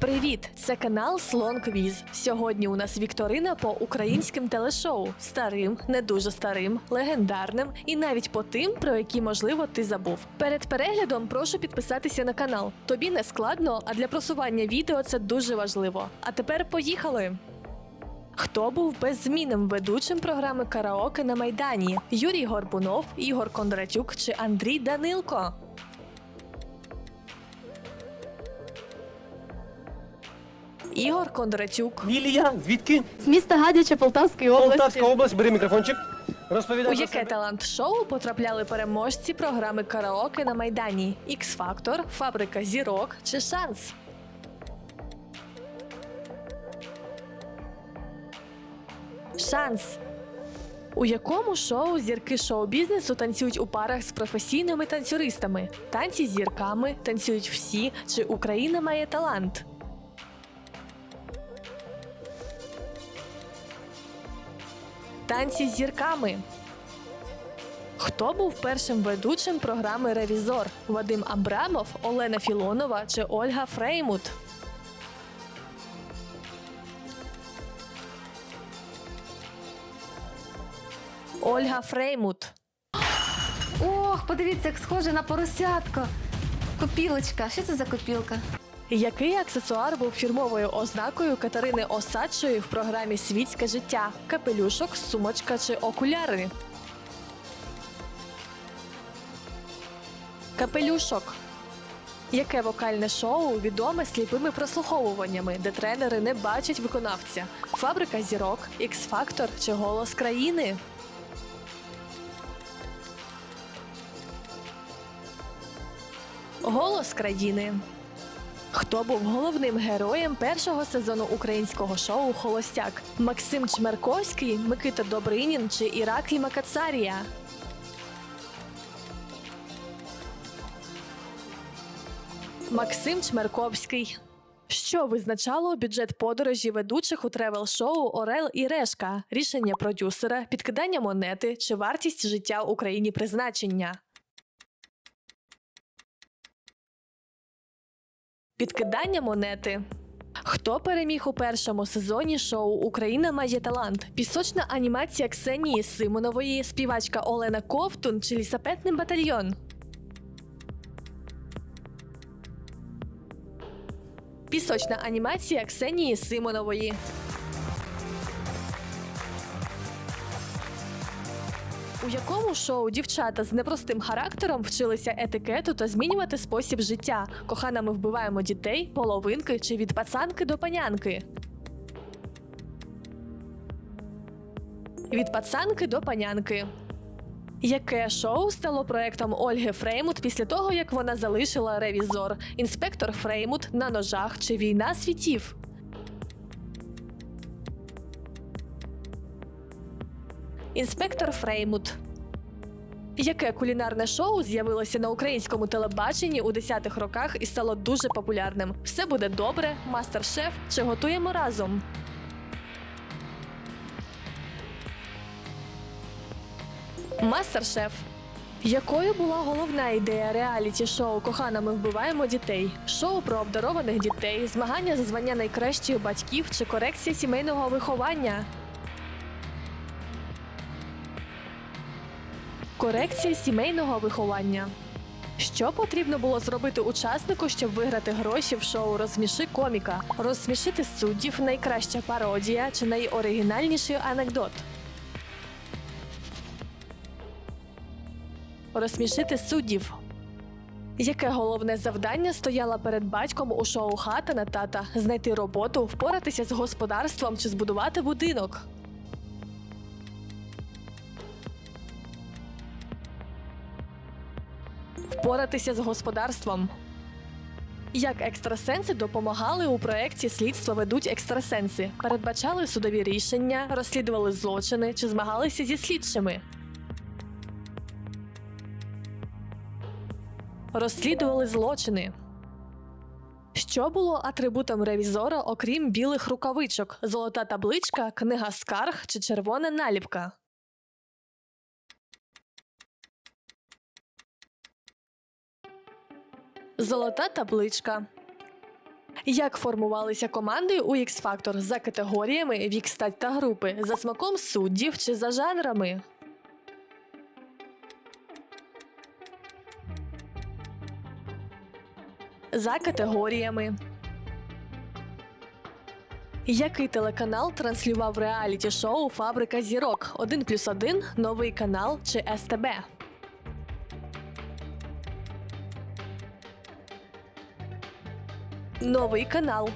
Привіт! Це канал Слон Квіз. Сьогодні у нас вікторина по українським телешоу старим, не дуже старим, легендарним і навіть по тим, про які можливо ти забув. Перед переглядом прошу підписатися на канал. Тобі не складно, а для просування відео це дуже важливо. А тепер поїхали! Хто був беззмінним ведучим програми Караоке на Майдані? Юрій Горбунов, Ігор Кондратюк чи Андрій Данилко? Ігор Кондратюк. Лілія, звідки? З міста Гадяча Полтавської області. Полтавська область, бери мікрофончик. Розповідай У яке талант-шоу потрапляли переможці програми Караоке на Майдані? Ікс-Фактор, Фабрика зірок чи Шанс? Шанс. У якому шоу зірки шоу-бізнесу танцюють у парах з професійними танцюристами? Танці з зірками танцюють всі, чи Україна має талант? Танці з зірками. Хто був першим ведучим програми Ревізор? Вадим Абрамов, Олена Філонова чи Ольга Фреймут? Ольга Фреймут. Ох, подивіться, як схоже на поросятко. Копілочка. Що це за копілка? Який аксесуар був фірмовою ознакою Катерини Осадчої в програмі Світське життя? Капелюшок, сумочка чи окуляри? Капелюшок. Яке вокальне шоу відоме сліпими прослуховуваннями, де тренери не бачать виконавця? Фабрика зірок, Ікс-фактор чи голос країни? Голос країни. Хто був головним героєм першого сезону українського шоу Холостяк? Максим Чмерковський, Микита Добринін чи Іраклі Макацарія? Максим Чмерковський. Що визначало бюджет подорожі ведучих у тревел-шоу Орел і Решка? Рішення продюсера, підкидання монети чи вартість життя в Україні призначення? Підкидання монети. Хто переміг у першому сезоні шоу Україна має талант? Пісочна анімація Ксенії Симонової, співачка Олена Ковтун чи лісапетний батальйон? Пісочна анімація Ксенії Симонової. У якому шоу дівчата з непростим характером вчилися етикету та змінювати спосіб життя? Кохана, ми вбиваємо дітей, половинки чи від пацанки до панянки? Від пацанки до панянки. Яке шоу стало проектом Ольги Фреймут після того, як вона залишила ревізор? Інспектор Фреймут на ножах чи війна світів? Інспектор Фреймут. Яке кулінарне шоу з'явилося на українському телебаченні у 10-х роках і стало дуже популярним? Все буде добре, мастер-шеф чи готуємо разом? Мастер-шеф. Якою була головна ідея реаліті шоу Кохана, ми вбиваємо дітей? Шоу про обдарованих дітей, змагання за звання найкращих батьків чи корекція сімейного виховання? Корекція сімейного виховання. Що потрібно було зробити учаснику, щоб виграти гроші в шоу Розсміши коміка? Розсмішити суддів найкраща пародія чи найоригінальніший анекдот? Розсмішити суддів. Яке головне завдання стояло перед батьком у шоу Хата на тата знайти роботу, впоратися з господарством чи збудувати будинок? Впоратися з господарством. Як екстрасенси допомагали у проєкті Слідство ведуть екстрасенси, передбачали судові рішення, розслідували злочини чи змагалися зі слідчими. Розслідували злочини. Що було атрибутом ревізора, окрім білих рукавичок, золота табличка, книга скарг чи червона наліпка? Золота табличка. Як формувалися команди у X Factor за категоріями, вік, стать та групи, за смаком суддів чи за жанрами? За категоріями. Який телеканал транслював реаліті шоу Фабрика зірок 1 плюс 1, новий канал чи СТБ? Новий канал.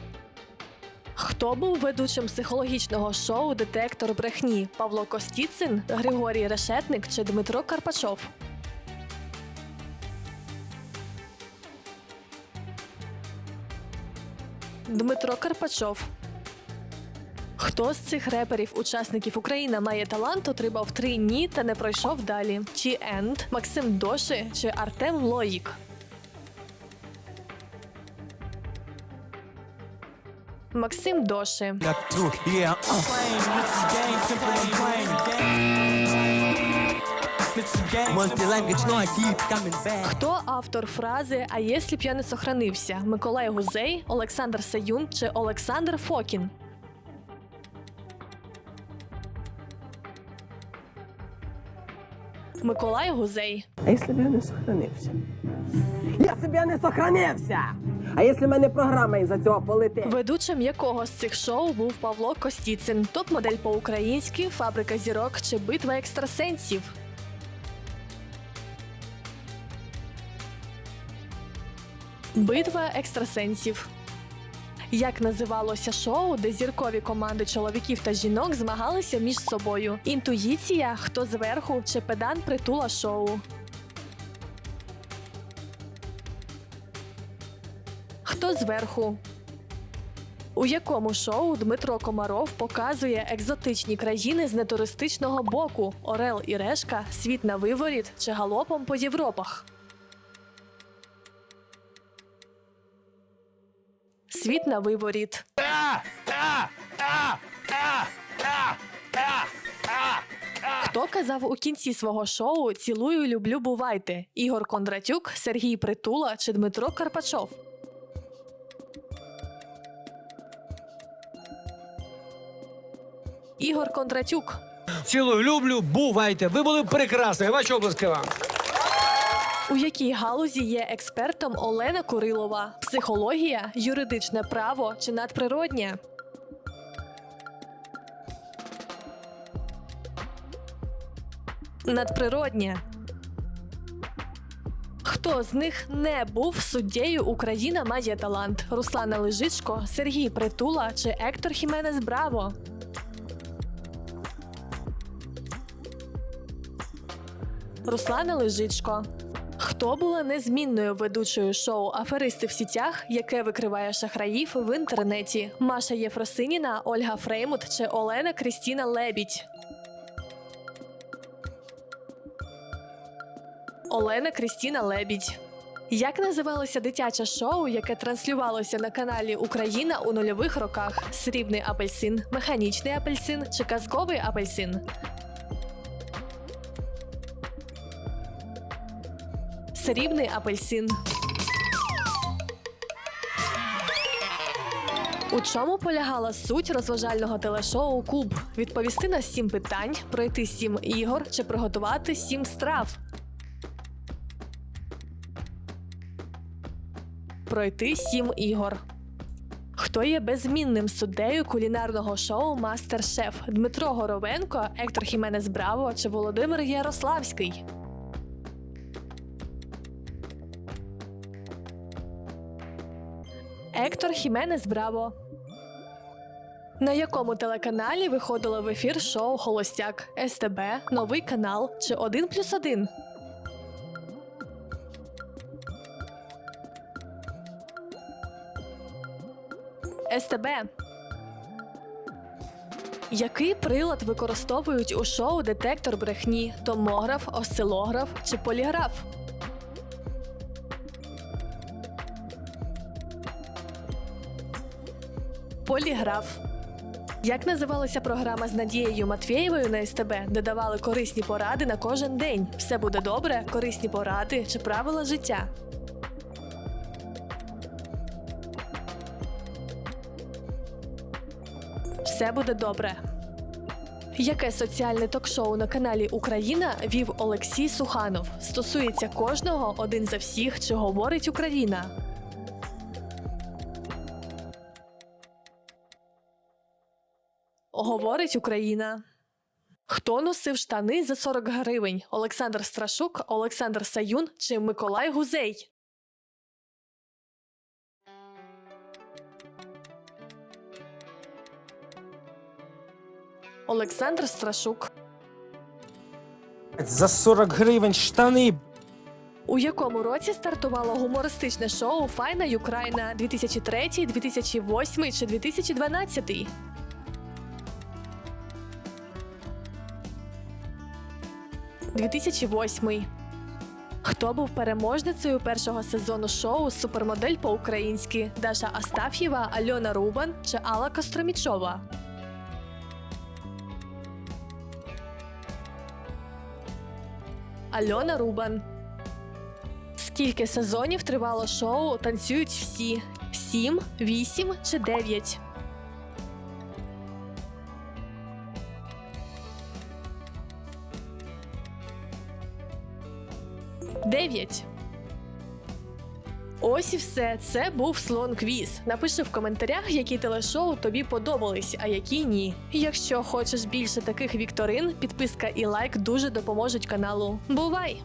Хто був ведучим психологічного шоу Детектор брехні? Павло Костіцин, Григорій Решетник чи Дмитро Карпачов? Дмитро Карпачов. Хто з цих реперів, учасників Україна має талант, отримав три ні та не пройшов далі? Чи Енд, Максим Доши чи Артем Лоїк? Coming back. Хто автор фрази А якщо б я не сохранився? Миколай Гузей, Олександр Саюн чи Олександр Фокін? Миколай Гузей. А якщо б я не сохранився? Я не сохранився! А якщо мене програма із-за цього полетить? Ведучим якого з цих шоу був Павло Костіцин, топ-модель по-українськи, фабрика зірок чи битва екстрасенсів. Битва екстрасенсів. Як називалося шоу, де зіркові команди чоловіків та жінок змагалися між собою? Інтуїція, хто зверху чи педан притула шоу? Зверху? У якому шоу Дмитро Комаров показує екзотичні країни з нетуристичного боку Орел і Решка, Світ на виворіт чи галопом по Європах? Світ на виворіт. Хто казав у кінці свого шоу Цілую, люблю, бувайте? Ігор Кондратюк, Сергій Притула чи Дмитро Карпачов? Ігор Кондратюк. Цілую, люблю, бувайте. Ви були прекрасні. Ваші обласки вам. У якій галузі є експертом Олена Курилова? Психологія, юридичне право чи надприроднє? Надприроднє. Хто з них не був суддєю Україна має талант? Руслана Лежичко, Сергій Притула чи Ектор Хіменес Браво? Руслана Лежичко. Хто була незмінною ведучою шоу Аферисти в сітях, яке викриває шахраїв в інтернеті? Маша Єфросиніна, Ольга Фреймут чи Олена Крістіна Лебідь? Олена Крістіна Лебідь. Як називалося дитяче шоу, яке транслювалося на каналі Україна у нульових роках? Срібний апельсин, механічний апельсин чи казковий апельсин? Срібний апельсин. У чому полягала суть розважального телешоу Куб? Відповісти на сім питань, пройти сім ігор чи приготувати сім страв. Пройти сім ігор. Хто є беззмінним суддею кулінарного шоу Мастер-Шеф? Дмитро Горовенко, Ектор Хіменес Браво чи Володимир Ярославський? Ектор Хіменес Браво. На якому телеканалі виходило в ефір шоу Холостяк, СТБ, Новий канал чи 1 плюс 1? СТБ. Який прилад використовують у шоу Детектор брехні? Томограф, осцилограф чи поліграф? Поліграф. Як називалася програма з Надією Матвєєвою на СТБ, де давали корисні поради на кожен день? Все буде добре, корисні поради чи правила життя? Все буде добре. Яке соціальне ток-шоу на каналі Україна вів Олексій Суханов? Стосується кожного один за всіх, чи говорить Україна. Говорить Україна. Хто носив штани за 40 гривень? Олександр Страшук, Олександр Саюн чи Миколай Гузей? Олександр Страшук. За 40 гривень штани. У якому році стартувало гумористичне шоу Файна Юкраїна 2003, 2008 чи 2012? «2008». Хто був переможницею першого сезону шоу Супермодель по-українськи Даша Астаф'єва, Альона Рубан чи Алла Костромічова? Альона Рубан. Скільки сезонів тривало шоу Танцюють всі? Сім, вісім чи дев'ять? Дев'ять. Ось і все. Це був слон квіз. Напиши в коментарях, які телешоу тобі подобались, а які ні. Якщо хочеш більше таких вікторин, підписка і лайк дуже допоможуть каналу. Бувай!